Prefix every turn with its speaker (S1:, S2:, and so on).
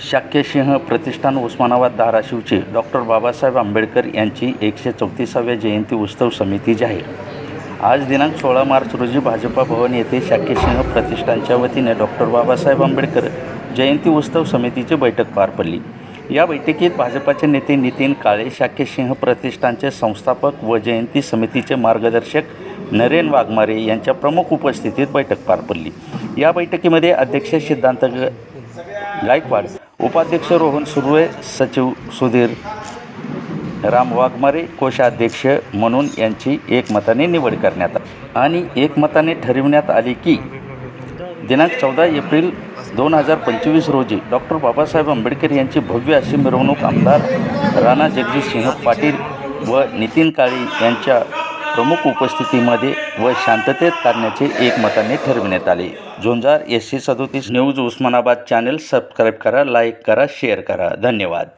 S1: शाक्यसिंह प्रतिष्ठान उस्मानाबाद धाराशिवचे डॉक्टर बाबासाहेब आंबेडकर यांची एकशे चौतीसाव्या जयंती उत्सव समिती जाहीर. आज दिनांक सोळा मार्च रोजी भाजपा भवन येथे शाक्यसिंह प्रतिष्ठानच्या वतीने डॉक्टर बाबासाहेब आंबेडकर जयंती उत्सव समितीची बैठक पार पडली. या बैठकीत भाजपाचे नेते नितीन काळे शाक्यसिंह प्रतिष्ठानचे संस्थापक व जयंती समितीचे मार्गदर्शक नरेन वाघमारे यांच्या प्रमुख उपस्थितीत बैठक पार पडली. या बैठकीमध्ये अध्यक्ष सिद्धांत ग गायकवाड उपाध्यक्ष रोहन सुर्वे सचिव सुधीर राम वाघमारे कोषाध्यक्ष म्हणून यांची एकमताने निवड करण्यात आली. आणि एकमताने ठरविण्यात आली की दिनांक चौदा एप्रिल दोन हजार पंचवीस रोजी डॉक्टर बाबासाहेब आंबेडकर यांची भव्य अशी मिरवणूक आमदार राणा जगदीशसिंह पाटील व नितीन काळे यांच्या प्रमुख उपस्थितीमध्ये व शांततेत काढण्याचे एकमताने ठरविण्यात आले. झुंजार एस सी सदोतीस न्यूज उस्मानाबाद चॅनल सबस्क्राईब करा लाईक करा शेअर करा. धन्यवाद.